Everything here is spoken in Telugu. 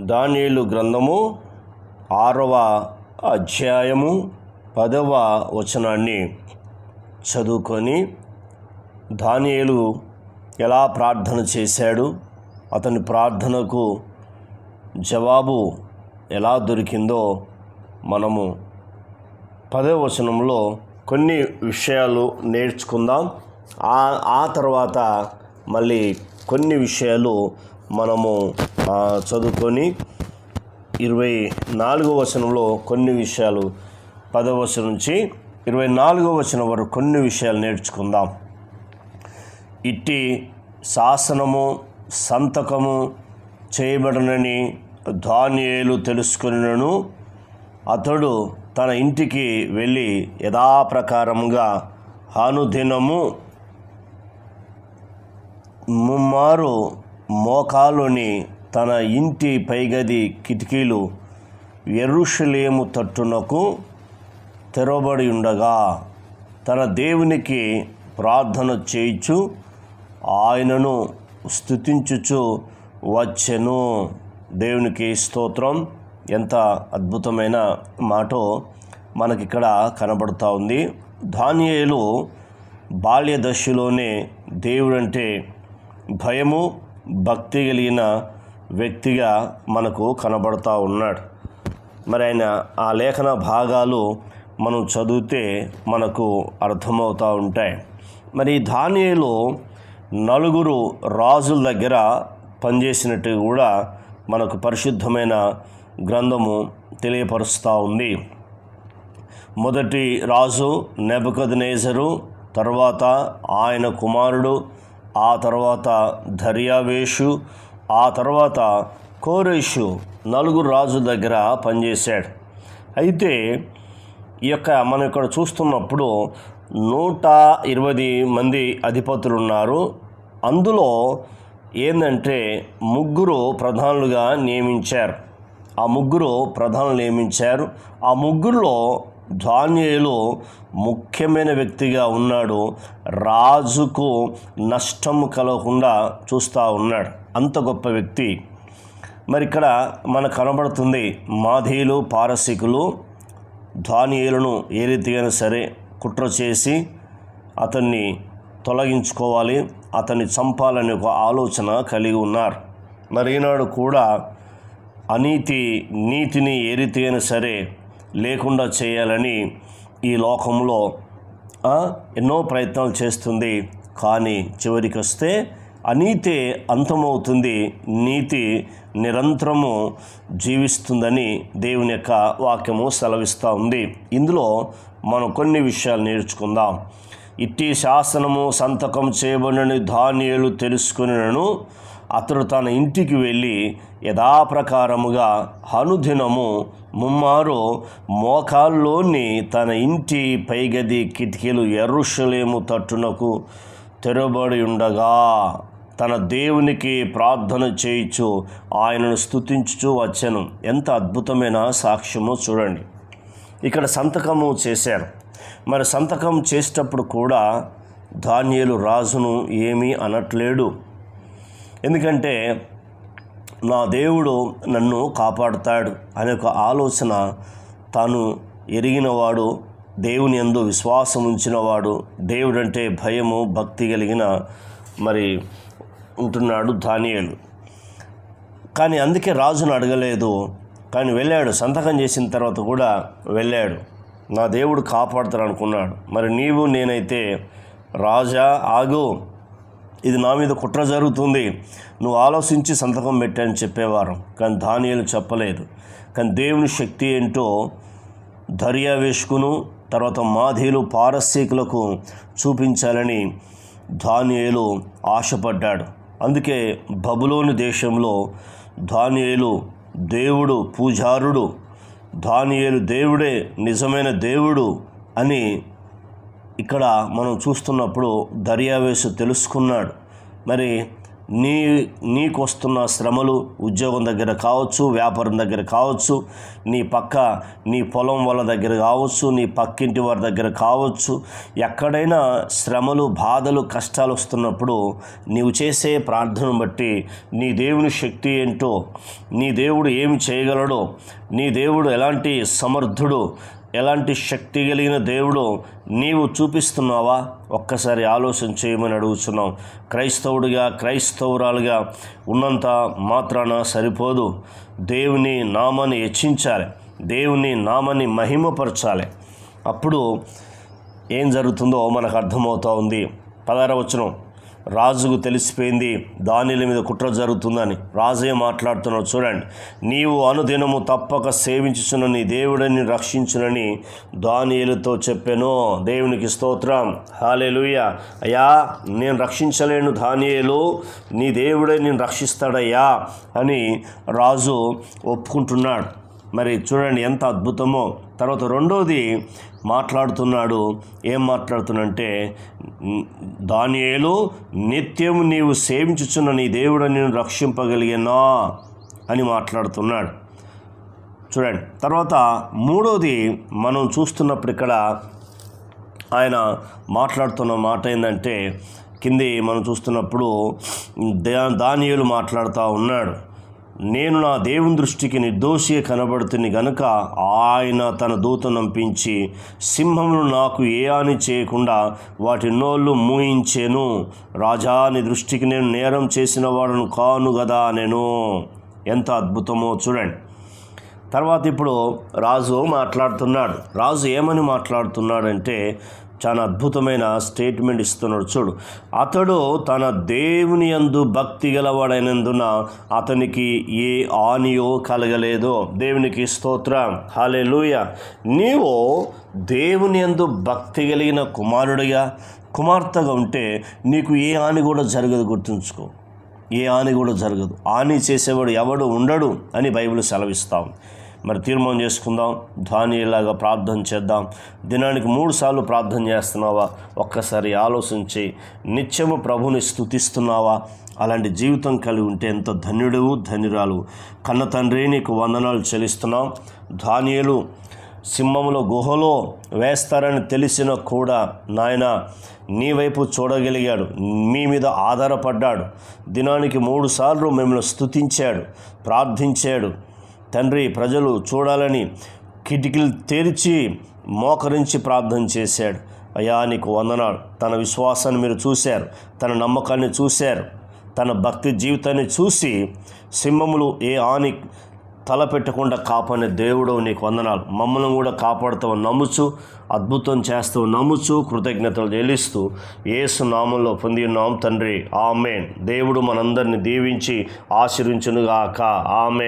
దానియేలు గ్రంథము ఆరవ అధ్యాయము పదవ వచనాన్ని చదువుకొని దానియేలు ఎలా ప్రార్థన చేశాడు అతని ప్రార్థనకు జవాబు ఎలా దొరికిందో మనము పదవ వచనంలో కొన్ని విషయాలు నేర్చుకుందాం. ఆ ఆ తర్వాత మళ్ళీ కొన్ని విషయాలు మనము చదువుకొని ఇరవై నాలుగో వచనంలో కొన్ని విషయాలు పదవ వచనం నుంచి ఇరవై నాలుగో వచనం వరకు కొన్ని విషయాలు నేర్చుకుందాం. ఇట్టి శాసనము సంతకము చేయబడనని దానియేలు తెలుసుకున్నను అతడు తన ఇంటికి వెళ్ళి యథాప్రకారముగా అనుదినము ముమ్మారు మోకాలుని తన ఇంటి పైగది కిటికీలు ఎరుషలేము తట్టునకు తెరవబడి ఉండగా తన దేవునికి ప్రార్థన చేయించు ఆయనను స్తుతించుచు వచ్చెను. దేవునికి స్తోత్రం. ఎంత అద్భుతమైన మాటో మనకిక్కడ కనబడుతూ ఉంది. దానియేలు బాల్య దశలోనే దేవుడంటే భయము భక్తి కలిగిన వ్యక్తిగా మనకు కనబడతా ఉన్నాడు. మరి ఆయన ఆ లేఖన భాగాలు మనం చదివితే మనకు అర్థమవుతూ ఉంటాయి. మరి ధాన్యలు నలుగురు రాజుల దగ్గర పనిచేసినట్టు కూడా మనకు పరిశుద్ధమైన గ్రంథము తెలియపరుస్తూ ఉంది. మొదటి రాజు నెబకదనేజరు తర్వాత ఆయన కుమారుడు ఆ తర్వాత దర్యావేషు ఆ తర్వాత కోరేషు నలుగురు రాజు దగ్గర పనిచేశాడు. అయితే ఈ యొక్క మనం ఇక్కడ చూస్తున్నప్పుడు నూట ఇరవై మంది అధిపతులు ఉన్నారు అందులో ఏంటంటే ముగ్గురు ప్రధానులుగా నియమించారు. ఆ ముగ్గురు ప్రధానులు నియమించారు. ఆ ముగ్గురులో ధాన్యేలు ముఖ్యమైన వ్యక్తిగా ఉన్నాడు. రాజుకు నష్టం కలగకుండా చూస్తూ ఉన్నాడు. అంత గొప్ప వ్యక్తి. మరి ఇక్కడ మనకు కనబడుతుంది మాధీలు పారసికులు. ధాన్యేలును ఏ రీతిగా సరే కుట్ర చేసి అతన్ని తొలగించుకోవాలి. అతన్ని చంపాలనే ఒక ఆలోచన కలిగి ఉన్నారు. మరి ఈనాడు కూడా అనీతి నీతిని ఏ రీతిగా సరే లేకుండా చేయాలని ఈ లోకంలో ఎన్నో ప్రయత్నాలు చేస్తుంది. కానీ చివరికి వస్తే అనీతే అంతమవుతుంది. నీతి నిరంతరము జీవిస్తుందని దేవుని యొక్క వాక్యము సెలవిస్తూ ఉంది. ఇందులో మనం కొన్ని విషయాలు నేర్చుకుందాం. ఇట్టి శాసనము సంతకం చేయబడిన ధాన్యాలు తెలుసుకునను అతడు తన ఇంటికి వెళ్ళి యథాప్రకారముగా అనుదినము ముమ్మారు మోకాల్లోని తన ఇంటి పైగది కిటికీలు ఎర్రుషలేము తట్టునకు తెరబడి ఉండగా తన దేవునికి ప్రార్థన చేయించు ఆయనను స్తుతించుచూ వచ్చాను. ఎంత అద్భుతమైన సాక్ష్యమో చూడండి. ఇక్కడ సంతకము చేశారు. మరి సంతకం చేసేటప్పుడు కూడా ధాన్యాలు రాజును ఏమీ అనట్లేడు. ఎందుకంటే నా దేవుడు నన్ను కాపాడుతాడు అనే ఒక ఆలోచన తాను ఎరిగినవాడు దేవుని ఎందు విశ్వాసం ఉంచినవాడు దేవుడంటే భయము భక్తి కలిగిన మరి ఉంటున్నాడు ధాన్యాలు కానీ అందుకే రాజును అడగలేదు. కానీ వెళ్ళాడు సంతకం చేసిన తర్వాత కూడా వెళ్ళాడు. నా దేవుడు కాపాడుతాడు అనుకున్నాడు. మరి నీవు నేనైతే రాజా ఆగు ఇది నా మీద కుట్ర జరుగుతుంది. నువ్వు ఆలోచించి సంతకం పెట్టాను చెప్పేవారు. కానీ ధాన్యాలు చెప్పలేదు. కానీ దేవుని శక్తి ఏంటో దర్యావేష్కును తర్వాత మాధీలు పారసీకులకు చూపించాలని ధాన్యేలు ఆశపడ్డాడు. అందుకే బబులోని దేశంలో ధాన్యేలు దేవుడు పూజారుడు ధాన్యేలు దేవుడే నిజమైన దేవుడు అని ఇక్కడ మనం చూస్తున్నప్పుడు దర్యావేసు తెలుసుకున్నాడు. మరి నీ నీకు వస్తున్న శ్రమలు ఉద్యోగం దగ్గర కావచ్చు వ్యాపారం దగ్గర కావచ్చు నీ పక్క నీ పొలం వాళ్ళ దగ్గర కావచ్చు నీ పక్కింటి వారి దగ్గర కావచ్చు ఎక్కడైనా శ్రమలు బాధలు కష్టాలు వస్తున్నప్పుడు నీవు చేసే ప్రార్థనను బట్టి నీ దేవుని శక్తి ఏంటో నీ దేవుడు ఏమి చేయగలడో నీ దేవుడు ఎలాంటి సమర్థుడు ఎలాంటి శక్తి కలిగిన దేవుడు నీవు చూపిస్తున్నావా? ఒక్కసారి ఆలోచన చేయమని అడుగుతున్నాం క్రైస్తవుడిగా క్రైస్తవురాలుగా ఉన్నంత మాత్రాన సరిపోదు. దేవుని నామాన్ని హెచ్చించాలి. దేవుని నామాన్ని మహిమపరచాలి. అప్పుడు ఏం జరుగుతుందో మనకు అర్థమవుతూ ఉంది. పదార రాజుకు తెలిసిపోయింది దానిల మీద కుట్ర జరుగుతుందని. రాజే మాట్లాడుతున్నాడు చూడండి. నీవు అనుదినము తప్పక సేవించుచున్న నీ దేవుడిని రక్షించునని దానిలతో చెప్పాను. దేవునికి స్తోత్రం. హాలేలుయ అయ్యా నేను రక్షించలేను దానియేలు నీ దేవుడే నేను రక్షిస్తాడయ్యా అని రాజు ఒప్పుకుంటున్నాడు. మరి చూడండి ఎంత అద్భుతమో. తర్వాత రెండోది మాట్లాడుతున్నాడు. ఏం మాట్లాడుతున్నంటే దానియేలు నిత్యం నీవు సేవించుచున్న నీ దేవుడు నేను రక్షింపగలిగినా? అని మాట్లాడుతున్నాడు. చూడండి తర్వాత మూడోది మనం చూస్తున్నప్పుడు ఇక్కడ ఆయన మాట్లాడుతున్న మాట ఏంటంటే కింది మనం చూస్తున్నప్పుడు దా మాట్లాడుతూ ఉన్నాడు. నేను నా దేవుని దృష్టికి నిర్దోషి కనబడుతుంది గనుక ఆయన తన దూతను నంపించి సింహమును నాకు ఏ హాని చేయకుండా వాటి నోళ్ళు మూయించేను. రాజా నీ దృష్టికి నేను నేరం చేసిన వాడును కాను కదా నేను. ఎంత అద్భుతమో చూడండి. తర్వాత ఇప్పుడు రాజు మాట్లాడుతున్నాడు. రాజు ఏమని మాట్లాడుతున్నాడంటే చాలా అద్భుతమైన స్టేట్మెంట్ ఇస్తున్నాడు. చూడు అతడు తన దేవుని యందు భక్తి గలవాడైనందున అతనికి ఏ ఆనియో కలగలేదు. దేవునికి స్తోత్రం. హాలే నీవు దేవుని యందు భక్తి కలిగిన కుమారుడిగా కుమార్తెగా ఉంటే నీకు ఏ హాని కూడా జరగదు గుర్తుంచుకో. ఏ హాని కూడా జరగదు. హాని చేసేవాడు ఎవడు ఉండడు అని బైబిల్ సెలవిస్తాం మరి తీర్మానం చేసుకుందాం. ధాన్యలాగా ప్రార్థన చేద్దాం. దినానికి మూడు సార్లు ప్రార్థన చేస్తున్నావా? ఒక్కసారి ఆలోచించి నిత్యము ప్రభుని స్థుతిస్తున్నావా అలాంటి జీవితం కలిగి ఉంటే ఎంత ధన్యుడు ధన్యురాలు. కన్న తండ్రి నీకు వందనాలు చెల్లిస్తున్నాం. ధాన్యలు సింహంలో గుహలో వేస్తారని తెలిసిన కూడా నాయన నీ వైపు చూడగలిగాడు. మీ మీద ఆధారపడ్డాడు. దినానికి మూడుసార్లు మిమ్మల్ని స్థుతించాడు ప్రార్థించాడు. తండ్రి ప్రజలు చూడాలని కిటికీలు తెరిచి మోకరించి ప్రార్థన చేశాడు. అయ్యా నీకు వందనాలు. తన విశ్వాసాన్ని మీరు చూశారు. తన నమ్మకాన్ని చూశారు. తన భక్తి జీవితాన్ని చూసి సింహములు ఏ హాని తలపెట్టకుండా కాపాడే దేవుడు నీకు వందనాలు. మమ్మల్ని కూడా కాపాడుతావు నమ్ముచు అద్భుతం చేస్తూ నమ్ముచు కృతజ్ఞతలు చెల్లిస్తూ ఏసు నామంలో పొంది ఉన్నాం తండ్రి. ఆమెన్. దేవుడు మనందరిని దీవించి ఆశీర్వించునుగాక. ఆమె